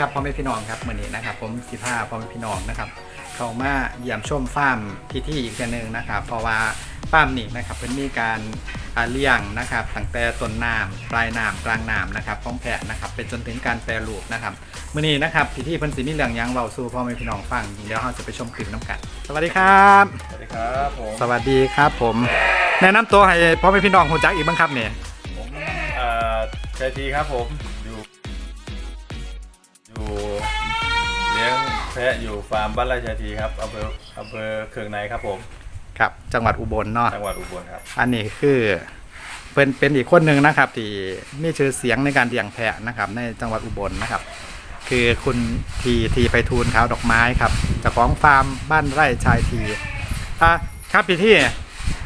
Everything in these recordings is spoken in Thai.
ดีครับพ่อแม่พี่น้องครับวันนี้นะครับ ผมสิพาพ่อแม่พี่น้องนะครับ เข้ามาเยี่ยมชมฟาร์มที่ที่อีกเทื่อหนึงนะครับ เพราะว่าฟาร์มนี้นะครับเพิ่นมีการอ่าเลี้ยงนะครับตั้งแต่ต้นน้ำปลายน้ำกลางน้ำนะครับของแพะนะครับเป็นจนถึงการแปรรูปนะครับมื้อนี้นะครับที่ที่เพิ่นสิมีเรื่องหยังเว้าสู่พ่อแม่พี่น้องฟังเดี๋ยวเราจะไปชมคลิปน้ำกัน สวัสดีครับ สวัสดีครับผมสวัสดีครับผม แนะนำตัวให้พ่อแม่พี่น้องฮู้จักอีกบ้างครับเนี่ยผมเอ่อชัยทีครับผม ลี้ยงแพะอยู่ฟาร์มบ้านไร่ชัยทีครับอำเภออำเภอเคืองในครับผมครับ จังหวัดอุบลเนาะจังหวัดอุบลครับ อันนี้คือเป็นเป็นอีกคนหนึ่งนะครับ ที่มีชื่อเสียงในการเลี้ยงแพะนะครับ ในจังหวัดอุบลนะครับ คือคุณทีทีไปทูลขาวดอกไม้ครับเจ้าของฟาร์มบ้านไร่ชายทีอ่าครับพี่ที่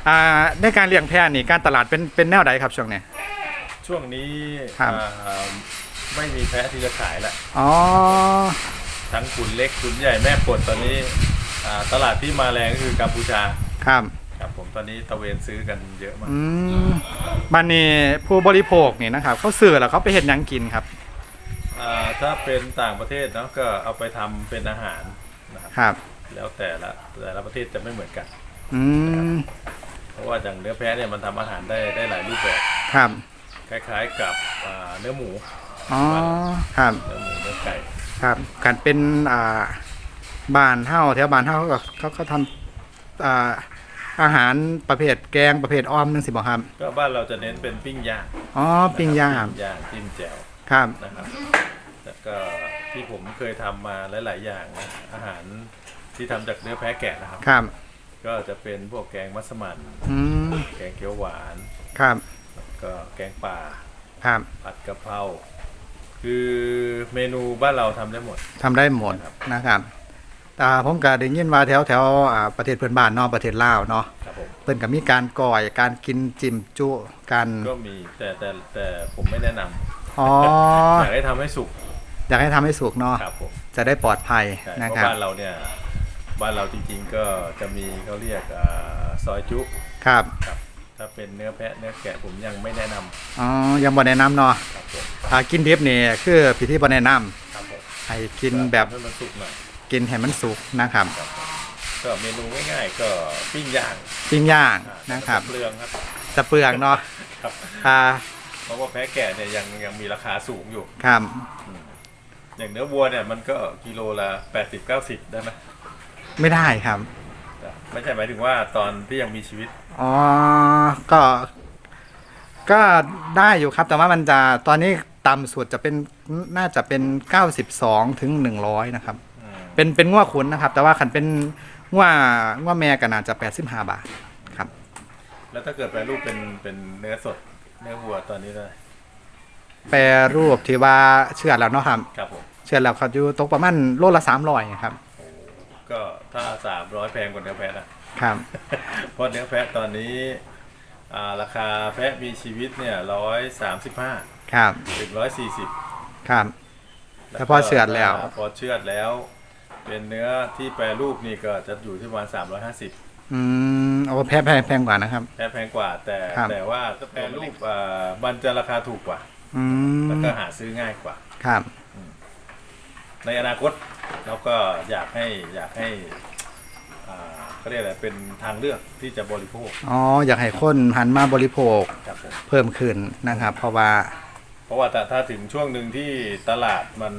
อ่าในการเลี้ยงแพะนี่การตลาดเป็นเป็นแนวใดครับช่วงนี้ ช่วงนี้ครับ อ่าไม่มีแพะที่จะขายแล้วอ๋อ ทั้งขุนเล็กขุนใหญ่แม่ปลดตอนนี้อ่าตลาดที่มาแรงก็คือกัมพูชาครับครับ ผมตอนนี้ตะเวนซื้อกันเยอะมากอืมมันนี่ผู้บริโภคนี่นะครับเขาซื้อแล้วเขาไปเห็นยังกินครับ อ่าถ้าเป็นต่างประเทศเนาะก็เอาไปทำเป็นอาหารนะครับครับ แล้วแต่ละแต่ละประเทศจะไม่เหมือนกัน อืมเพราะว่าอย่างเนื้อแพะเนี่ยมันทำอาหารได้ได้หลายรูปแบบ ครับคล้ายๆกับอ่าเนื้อหมู อ๋อครับ เนื้อหมูเนื้อไก่ ครับการเป็นอ่าบ้านเฮ้าแถวบ้านเฮ้าเขาก็เขาเขาทำอ่าอาหารประเภทแกงประเภทอ้อมนึงสิบอกครับก็บ้านเราจะเน้นเป็นปิ้งย่างอ๋อปิ้งย่างปิ้งย่างจิ้มแจ่วครับนะครับแล้วก็ที่ผมเคยทำมาหลาย ๆ อย่างนะอาหารที่ทำจากเนื้อแพะแกะนะครับครับ ก็จะเป็นพวกแกงมัสมั่นอืมแกงเขียวหวานครับก็แกงป่าครับผัดกะเพรา คือเมนูบ้านเราทำได้หมด ทำได้หมดครับนะครับอ่าผมก็ได้ยินว่าแถวแถวอ่าประเทศเพื่อนบ้านเนาะประเทศลาวเนาะครับผม เพิ่นก็มีการก่อยการกินจิ้มจุกันก็มีแต่แต่แต่ผมไม่แนะนำอ๋ออยากให้ทำให้สุกอยากให้ทำให้สุกเนาะครับผมจะได้ปลอดภัยใช่นะเพครัราะบบ้านเราเนี่ย บ้านเราจริงๆก็จะมีเขาเรียกอาซอยจุครับครับ ถ้าเป็นเนื้อแพะเนื้อแกะผมยังไม่แนะนำอ๋อยังบ่แนะนำเนาะครับผมอ่ากินดิบนี่คือพิธีบ่แนะนำครับผมให้กินแบบให้มันสุกหน่อยกินให้มันสุกนะครับครับผมก็เมนูง่ายๆก็ปิ้งย่างปิ้งย่างอ่านะครับเปลืองครับจะเปลืองเนาะครับอ่าเพราะว่าแพะแกะเนี่ยยังยังมีราคาสูงอยู่ ครับอย่างเนื้อวัวเนี่ยมันก็กิโลละ80 90ได้ไหมไม่ได้ครับแต่ไม่ใช่หมายถึงว่าตอนที่ยังมีชีวิต อ๋อ ก็ ก็ได้อยู่ครับ แต่ว่ามันจะตอนนี้ต่ำสุดจะเป็นน่าจะเป็น 92 ถึง 100 นะครับอืมเป็นเป็นง้วขุนนะครับ แต่ว่าขันเป็นง้วง้วแม่ก็น่าจะ 85 บาทครับ แล้วถ้าเกิดแปรรูปเป็นเป็นเนื้อสดเนื้อวัวตอนนี้ได้แปรรูปที่ว่าเชื่อดแล้วเนาะครับ ครับผมเชื่อดแล้วเขาอยู่ตกประมาณโลละ300ครับ ก็ถ้า 300 แพงกว่าเนื้อแพะนะครับ เพราะเนื้อแพะตอนนี้อ่า ราคาแพะมีชีวิตเนี่ยร้อยสามสิบห้าครับถึงร้อยสี่สิบครับแต่พอเฉือดแล้ว พอเชือดแล้ว เป็นเนื้อที่แปรรูปนี่ก็จะอยู่ที่ประมาณสามร้อยห้าสิบอืมโอ้แพงแพงแพงกว่านะครับ แพะแพงกว่า แต่ครับแต่ว่าก็แปรรูปอ่ามันจะราคาถูกกว่า อืมแล้วก็หาซื้อง่ายกว่า ครับ ในอนาคตเราก็อยากให้อยากให้อ่า เขาเรียกอะไรเป็นทางเลือกที่จะบริโภคอ๋ออยากให้คนหันมาบริโภคครับผมเพิ่มขึ้นนะครับ เพราะว่าเพราะว่าถ้าถ้าถึงช่วงหนึ่งที่ตลาดมัน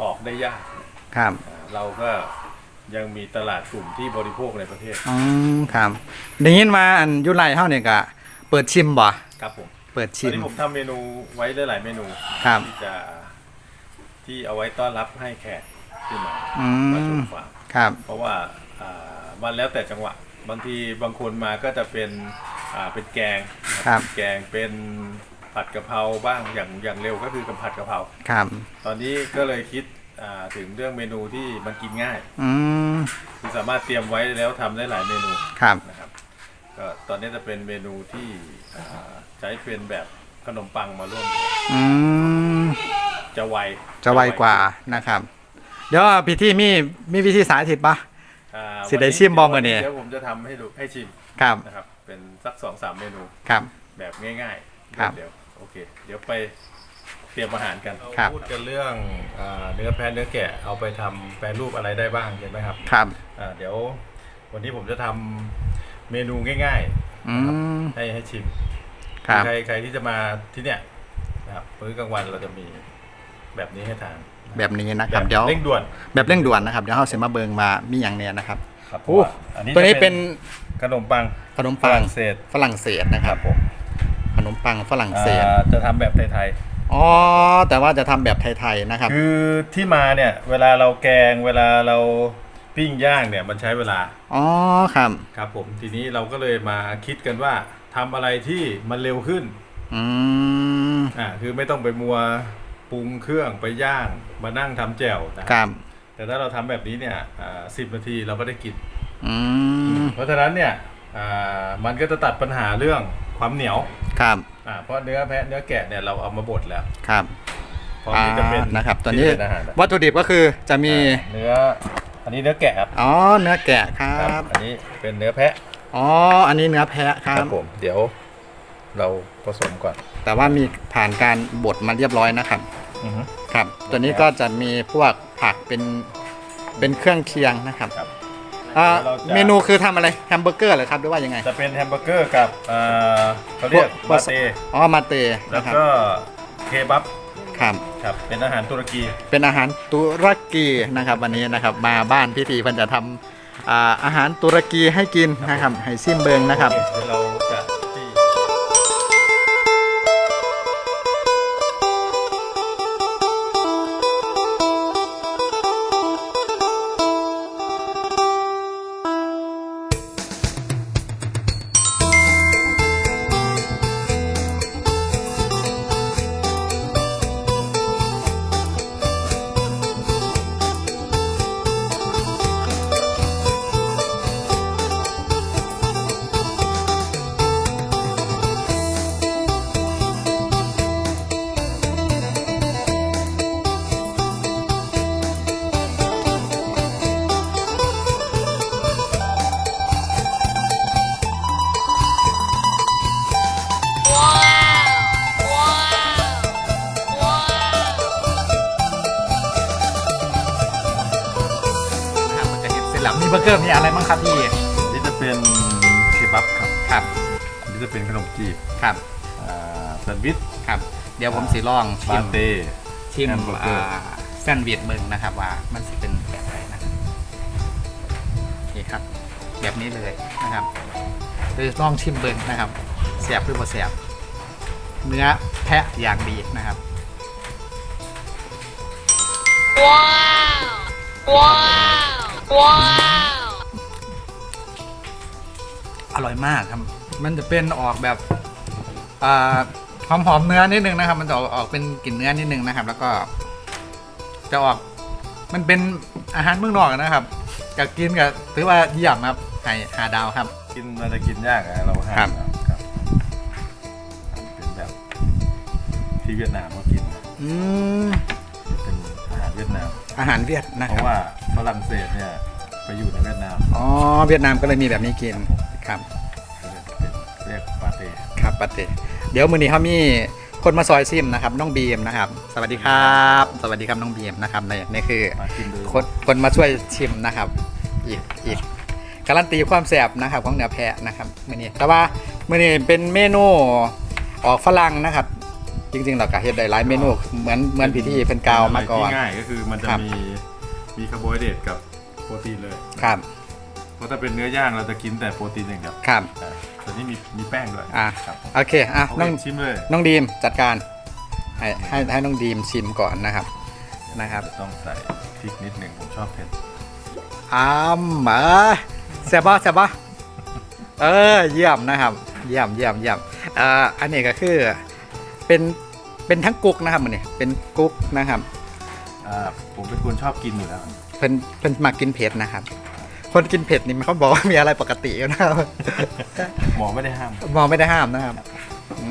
ออกได้ยากครับอ่าเราก็ยังมีตลาดกลุ่มที่บริโภคในประเทศอืมครับได้ยินมาอันอยุไรเฮาเนี่ยก็เปิดชิมบ่ครับผมเปิดตชิอนมนี้ผมทำเมนูไว้ได้หลายเมนูครับ ที่จะที่เอาไว้ต้อนรับให้แขกที่มาอืมาชมมฟาร์ม ครับ เพราะว่าอ่า มันแล้วแต่จังหวะ บางทีบางคนมาก็จะเป็นอ่าเป็นแกงนะครับ แกงเป็นผัดกะเพราบ้างอย่างอย่างเร็วก็คือกับผัดกะเพราครับ ตอนนี้ก็เลยคิดอ่าถึงเรื่องเมนูที่มันกินง่ายอืม คือสามารถเตรียมไว้แล้วทำได้หลายเมนูครับ นะครับก็ตอนนี้จะเป็นเมนูที่อ่าใช้เป็นแบบขนมปังมาร่วมอืม จะไวจะไวกว่านะครับ เดี๋ยวพี่ที่มีมีวิธีสาธิตปะ อ่าสิได้ชิมบ่มื้อนี้ เดี๋ยวผมจะทำให้ดูให้ชิมครับ นะครับ เป็นสักสองสามเมนูครับ แบบง่ายๆครับ เดี๋ยวโอเค เดี๋ยวไปเตรียมอาหารกัน ครับ พูดกันเรื่องอ่าเนื้อแพะเนื้อแกะเอาไปทำแปรรูปอะไรได้บ้างเห็นไหมครับครับ อ่าเดี๋ยววันนี้ผมจะทำเมนูง่ายอืม ๆ ให้ให้ชิมครับ ใครใครที่จะมาที่เนี่ยนะครับมื้อกลางวันเราจะมีแบบนี้ให้ทาน แบบนี้นะครับเดี๋ยวเร่งด่วนแบบเร่งด่วนนะครับเดี๋ยวเราเสมาเบิงมามีอย่างเนี้ยนะครับครับโอ้อันนี้ตัวนี้จะเป็นขนมปังขนมปังฝรั่งเศสฝรั่งเศสนะครับผมขนมปังฝรั่งเศสอ่าจะทำแบบไทยอ๋อแต่ว่าจะทำแบบไทยๆนะครับๆคือที่มาเนี่ยเวลาเราแกงเวลาเราปิ้งย่างเนี่ยมันใช้เวลาอ๋อครับครับผมทีนี้เราก็เลยมาคิดกันว่าทำอะไรที่มันเร็วขึ้นอืมอ่าคือไม่ต้องไปมัว ปรุงเครื่องไปย่างมานั่งทำแจ่วนะครับแต่ถ้าเราทำแบบนี้เนี่ยสิบนาทีเราก็ได้กิน อืมเพราะฉะนั้นเนี่ยอ่ามันก็จะตัดปัญหาเรื่องความเหนียวครับอ่าเพราะเนื้อแพะเนื้อแกะเนี่ยเราเอามาบดแล้วครับพร้อมที่จะเป็นอ่านะครับตัวนี้ที่จะเป็นอาหารแล้ววัตถุดิบก็คือจะมีอ่าเนื้ออันนี้เนื้อแกะครับอ๋อ เนื้อแกะครัครับอันนี้เป็นเนื้อแพะอ๋อ อันนี้เนื้อแพะครับผมเดี๋ยวเราผสมก่อน แต่ว่ามีผ่านการบดมาเรียบร้อยนะครับ อือฮึ ครับ ตัวนี้ก็จะมีพวกผักเป็นเป็นเครื่องเคียงนะครับครับอ่าเดี๋ยวเราจะ เมนูคือทำอะไรแฮมเบอร์เกอร์เหรอครับหรือว่ายังไงจะเป็นแฮมเบอร์เกอร์กับเอ่อเขาเรียกพวกบาเต้อ๋อมาเตแล้วนะครับก็เคบับครับ ครับเป็นอาหารตุรกี เป็นอาหารตุรกีนะครับ วันนี้นะครับมาบ้านพิธีเพิ่นจะทำอ่าอาหารตุรกีให้กินนะครับให้ซิมเบิงนะครับโอเเดี๋ยวเรา อร์เกอร์มีอะไรบ้างครับพี่นี่จะเป็นเคบับครับ ครับอันนี้จะเป็นขนมจีบครับอ่าแซนด์วิชครับ เดี๋ยวผมสีลองชิบามเต้ ชิมแฮมเบอร์เกอร์ อ่าแซนด์วิชเบิงนะครับว่ามันจะเป็นแบบไหนนะครับโอเคครับ แบบนี้เลยนะครับเดี๋ยวลองชิมเบิงนะครับแสบหรือบ่แสบเนื้อแพะอย่างดีนะครับ Wow! Wow! Wow! อร่อยมากครับ มันจะเป็นออกแบบอ่าหอมหอมๆเนื้อนิดนึงนะครับ มันจะออกออกเป็นกลิ่นเนื้อนิดนึงนะครับ แล้วก็ จะออกมันเป็นอาหารเมืองนอกนะครับกับกินกับถือว่าเยี่ยมครับให้หาดาวครับ กินมันจะกินยากอะเราห้าครัมบครับเป็นแบบที่เวียดนามเขากินนะอืมเป็นอาหารเวียดนาม อาหารเวียดนะเพครับราะว่าฝรั่งเศสเนี่ยไปอยู่ในเวียดนามอ๋อเวียดนามก็เลยมีแบบนี้กิน ครับก็เลยเป็นเรียกปาเต้ครับปาเต้เดี๋ยวมือนี้เขามีคนมาซอยซิมนะครับน้องบีมนะครับ สวัสดีครับ สวัสดีครับน้องบีมนะครับในนี่คือมากินดูคนคนมาช่วยชิมนะครับ อีกอีกการันตีความแสบนะครับของเนื้อแพะนะครับมื่อนี้แต่ว่ามื่อนี้เป็นเมนูออกฝรั่งนะครับ จริงๆเราก็เฮ็ดได้หลายเมนูเหมือนเหมือนพิธีเป็นกาวมาก่อน ที่ง่ายก็คือมันจะครับ มีมีคาร์โบไฮเดรตกับโปรตีนเลย ครับ เพราะถ้าเป็นเนื้อย่างเราจะกินแต่โปรตีนอย่างเดียวครับอ่าแต่นี่มีมีแป้งด้วยอะครับผมโอเคอะเอาน้องไปชิมเลยน้องดีมจัดการให้ให้ให้น้องดีมชิมก่อนนะครับนะครับต้องใส่พริกนิดหนึ่งผมชอบเผ็ดอ้ามเออแซ่บปะแซ่บปะเออเยี่ยมนะครับ เยี่ยมเยี่ยมเยี่ยมเอ่ออันนี้ก็คือเป็นเป็นทั้งกุ๊กนะครับมันนี่เป็นกุ๊กนะครับ อ่าผมเป็นคนชอบกินอยู่แล้ว เพิ่นเพิ่นมากินเผ็ดนะครับ คนกินเผ็ดนี่เขาบอกว่ามีอะไรปกติอยู่นะครับหมอไม่ได้ห้ามมองไม่ได้ห้ามนะครับอื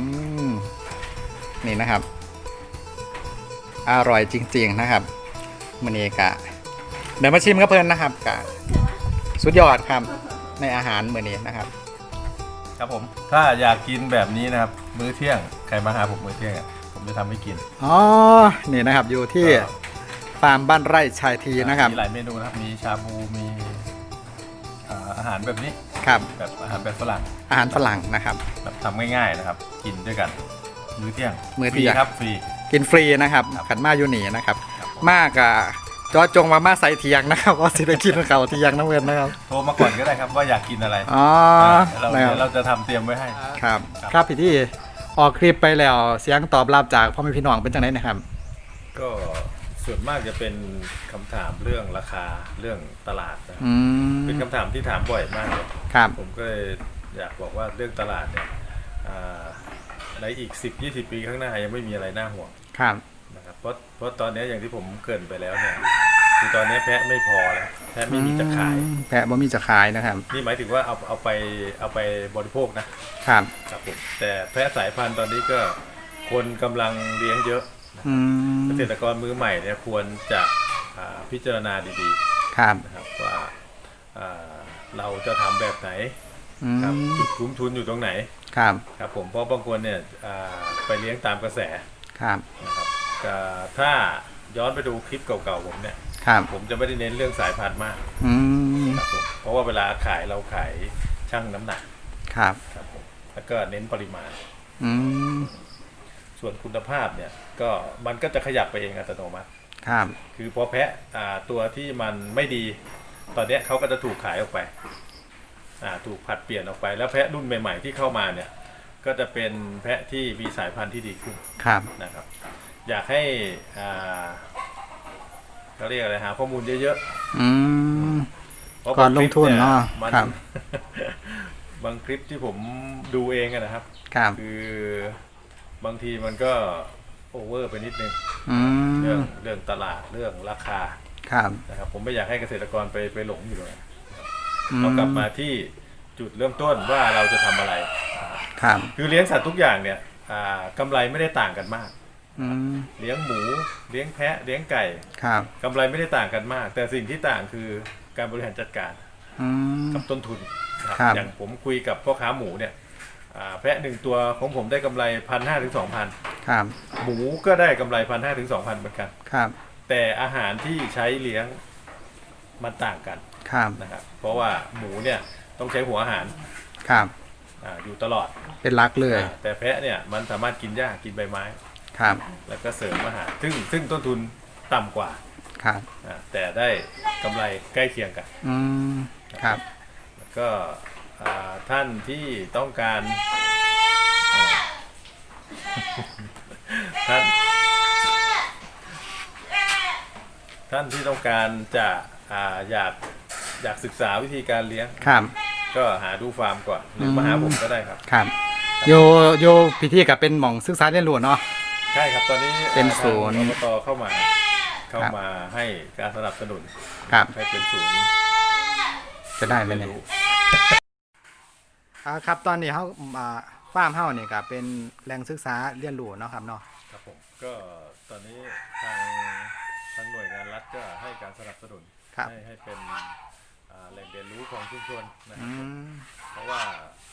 มนี่นะครับ อร่อยจริง ๆนะครับมันนี้กะเดี๋ยวมาชิมกับเพิ่นนะครับกะสุดยอดครับ ในอาหารมื้อนี้นะครับ ครับผม ถ้าอยากกินแบบนี้นะครับ มื้อเที่ยงใครมาหาผมมื้อเที่ยงอะผมไปทำให้กินอ๋อนี่นะครับ อยู่ที่ฟาร์มบ้านไร่ชายทีนะครับ มีหลายเมนูนะครับ มีชาบูมี อ่าอาหารแบบนี้ครับแบบอาหารแบบฝรั่งอาหารฝรั่งนะครับแบบทำง่ายๆนะครับ กินด้วยกันมื้อเที่ยงมื้อเที่ยงฟรีครับฟรีกินฟรีนะครับครับขันมาอยู่หนีนะครับครับผมมากอะจอจงมามาใส่เทียงนะครับว่าสิได้กินเขาเทียงน้ำเงินนะครับโทรมาก่อนก็ได้ครับว่าอยากกินอะไรอ๋อเรานะคเดี๋รัยวบเราจะทำเตรียมไว้ให้ครับครับ ครับพี่ที่ออกคลิปไปแล้วเสียงตอบรับจากพ่อแม่พี่น้องเป็นจังไดนะครับ ก็ ส่วนมากจะเป็นคำถามเรื่องราคาเรื่องตลาดนะครับอืมเป็นคำถามที่ถามบ่อยมากเลยครับ ผมก็เลยอยากบอกว่าเรื่องตลาดเนี่ยอ่าในอีก 10-20 ปีข้างหน้ายังไม่มีอะไรน่าห่วงครับ นะครับเพราะเพราะตอนนี้อย่างที่ผมเกรินไปแล้วเนี่ยคือตอนนี้แพะไม่พอแล้วแพะไม่มีจะขาย อืมแพะบ่มีจะขายนะครับ นี่หมายถึงว่าเอาเอาไปเอาไปบริโภคนะ ครับ ครับผมแต่แพะสายพันธุ์ตอนนี้ก็คนกำลังเลี้ยงเยอะ อืมเกษตรกรมือใหม่เนี่ยควรจะอ่าพิจารณาดีครับๆนะครับว่าอ่าเราจะทำแบบไหนอืครับมจุดคุ้มทุนอยู่ตรงไหนครับครับผมเพราะบางคนเนี่ยอ่าไปเลี้ยงตามกระแสครับนะครับก็ถ้าย้อนไปดูคลิปเก่าๆผมเนี่ย ครับผมจะไม่ได้เน้นเรื่องสายพันธุ์มากอืมครับผมเพราะว่าเวลาขายเราขายช่างน้ำหนักครับครับผมแล้วก็เน้นปริมาณ อืมส่วนคุณภาพเนี่ย ก็มันก็จะขยับไปเองอัตโนมัติ ครับ คือพอแพะอ่าตัวที่มันไม่ดี ตอนเนี้ยเขาก็จะถูกขายออกไปอ่าถูกผัดเปลี่ยนออกไป แล้วแพะรุ่นใหม่ ๆ ที่เข้ามาเนี่ย ก็จะเป็นแพะที่มีสายพันธุ์ที่ดีขึ้นครับ นะครับ อยากให้อ่าเขาเรียกอะไรหาข้อมูลเยอะอืม ๆเพราะก่อนลงทุนบคลิปยเนาะมันครับ บางคลิปที่ผมดูเองอะนะครับ ครับ คือบางทีมันก็ โอเวอร์ไปนิดนึงอืเรื่องมเรื่องตลาดเรื่องราคาครับนะครับผมไม่อยากให้เกษตรกรไปไปหลงอยู่เลยอืมเรากลับมาที่จุดเริ่มต้นว่าเราจะทำอะไร ครับคือเลี้ยงสัตว์ทุกอย่างเนี่ยอ่ากำไรไม่ได้ต่างกันมาก อืมเลี้ยงหมู เลี้ยงแพะเลี้ยงไก่ครับกำไรไม่ได้ต่างกันมาก แต่สิ่งที่ต่างคือการบริหารจัดการอืม กับต้นทุนนะครับครับ อย่างผมคุยกับพ่อค้าหมูเนี่ยอ่า แพะหนึ่งตัวของผมได้กำไรพันห้าถึงสองพันครับหมูก็ได้กำไรพันห้าถึงสองพันเหมือนกันครับ แต่อาหารที่ใช้เลี้ยงมันต่างกันครับนะครับ เพราะว่าหมูเนี่ยต้องใช้หัวอาหารครับอาอยู่ตลอดเป็นรักเลยอ่าแต่แพะเนี่ยมันสามารถกินหญ้ากินใบไม้ครับ แล้วก็เสริมอาหารซึ่งซึ่งต้นทุนต่ำกว่าครับอ่าแต่ได้กำไรใกล้เคียงกัน อืมครับแล้วก็อ่า ท่านที่ต้องการอ่าท่านท่านที่ต้องการจะอ่าอยากอยากศึกษาวิธีการเลี้ยง ครับก็หาดูฟาร์มก่อนหรือมาหาผมก็ได้ครับ ครับโยโยพิธีกับเป็นหม่องศึกษาเรียนรู้เนาะ ใช่ครับตอนนี้เป็นอ่าศูนย์ทางอบตเข้ามาเข้าครับมาให้การสนับสนุนครับ ให้เป็นศูนย์จะได้ไหมเรียนเนี่ย รู้ อ่าครับตอนนี้เขาอ่าฟาร์มเฮาเนี่ยก็เป็นแหล่งศึกษาเรียนรู้เนาะครับเนาะครับผมก็ตอนนี้ทางทางหน่วยงานรัฐก็ให้การสนับสนุนครับ ให้ให้เป็นอ่าแหล่งเรียนรู้ของชุมชนนะคอืรับมเพราะว่า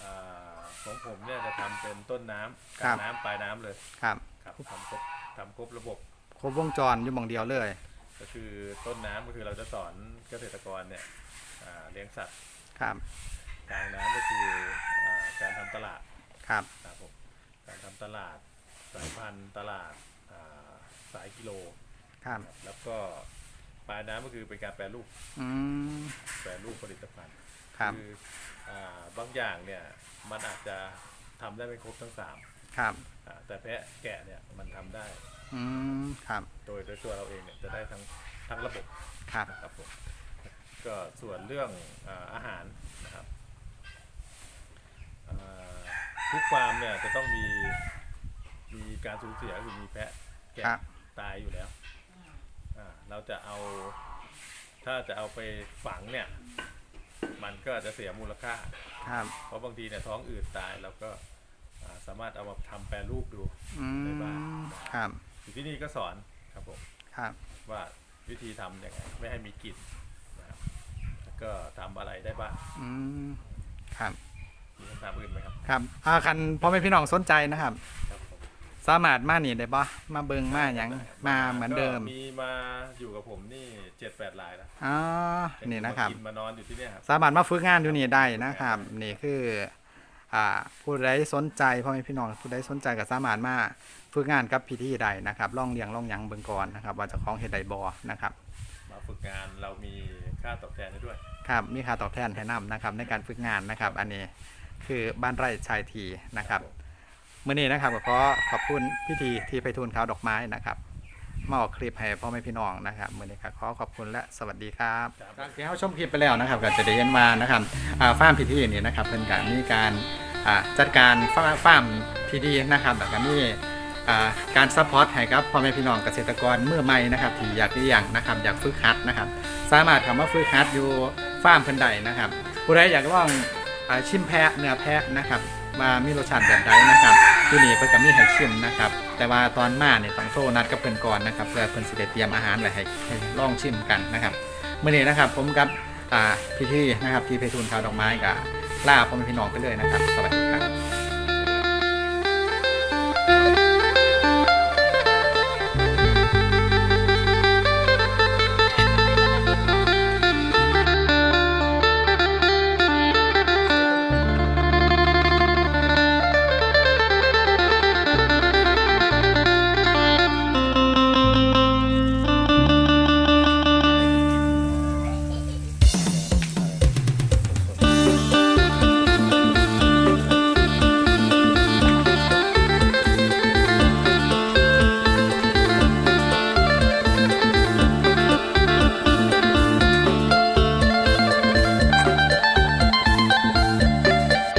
อ่าของผมเนี่ยจะทำเป็นต้นน้ำกครัลางบน้ำปลายน้ำเลยครับครับทำครบทำครบระบบ ครบวงจรอยู่หม่องเดียวเลย ก็คือต้นน้ำก็คือเราจะสอนเกษตรกรเนี่ยอ่าเลี้ยงสัตว์ครับ กลางน้ำก็คืออาการทำตลาดครับ ครับผมการทำตลาดสายพันธุ์ตลาดอ่าสายกิโลครับแล้วก็ปลายน้ำก็คือเป็นการแปรรูปอืม แปรรูปผลิตภัณฑ์ครับคืออาบางอย่างเนี่ยมันอาจจะทำได้ไม่ครบทั้งสามครับ อ่าแต่แพะแกะเนี่ยมันทำได้ อืม ครับ โดยโดยตัวเราเองเนี่ยจะได้ทั้งทั้งระบบครับ นะครับผมก็ส่วนเรื่องอาอาหารนะครับอ่า ทุกฟาร์มเนี่ยจะต้องมีมีการสูญเสียคือมีแพะแกะครับ ตายอยู่แล้วอ่าเราจะเอา ถ้าจะเอาไปฝังเนี่ย มันก็จะเสียมูลค่า ครับ เพราะบางทีเนี่ยท้องอืดตายเราก็อ่าสามารถเอามาทำแปรรูปดู อืในบ้านมครับ อยู่ที่นี่ก็สอนครับผม ครับ ว่าวิธีทำยังไงไม่ให้มีกลิ่นนะครับแล้วก็ทำอะไรได้บ้าง อืม ครับ มีคำถามอื่นไหมครับ ครับอ่าคันพ่อแม่พี่น้องสนใจนะครับ ครับผมสามารถมานี่ได้บ่มาเบิ่งมาหยังมาเหมือนเดิมก็มีมาอยู่กับผมนี่เจ็ดแปดรายแล้วอ๋อนี่นะครับ มากินมานอนอยู่ที่เนี่ยครับ สามารถมาฝึกงานอยู่นี่ได้นะครับ นี่คืออ่าผู้ใดสนใจพ่อแม่พี่น้องผู้ใดสนใจก็สามารถมาฝึกงานกับพิธีใดนะครับล่องเลียงล่องหยังเบิ่งก่อนนะครับ ว่าเจะคล้าของเฮ็ดใดบ่นะครับ มาฝึกงานเรามีค่าตอบแทนให้ด้วย ครับมีค่าตอบแทนแนะนำนะครับในการฝึกงานนะครับ อันนี้ คือบ้านไร่ชายทีนะครับเมื่อนี้นะครับก็ขอขอบคุณพิธีที่ไปทูลเขาดอกไม้นะครับมาออกคลิปให้พ่อแม่พี่น้องนะครับเมื่อนี้ก็ขอขอบคุณและสวัสดีครับครับจากที่เขาชมคลิปไปแล้วนะครับก็จะได้เห็นมานะครับอ่าฟาร์มพิธีนี่นะครับเป็นการมีการจัดการฟาร์มฟาร์มทีดีนะครับแล้วก็มีอ่าการซัพพอร์ตให้กับพ่อแม่พี่น้องเกษตรกรเมื่อใหม่นะครับที่อยากเลี้ยงนะครับอยากฝึกหัดนะครับ สามารถเข้ามาฝึกหัดอยู่ฟาร์มเพิ่นใดนะครับผู้ใดอยากลอง ชิมแพะเนื้อแพะนะครับว่ามีรสชาติแบบใดนะครับที่นี่เพื่อก็มีให้ชิมนะครับ แต่ว่าตอนมาเนี่ยต้องโทรนัดกับเพื่อนก่อนนะครับเพื่อเพิ่นสิเดเตรียมอาหารไว้ให้ลองชิมกันนะครับเมื่อนี้นะครับผมกับอ่าพี่ๆนะครับที่เพทูลขาวดอกไม้กับล่าพ่อแม่พี่น้องไปเลยนะครับสวัสดี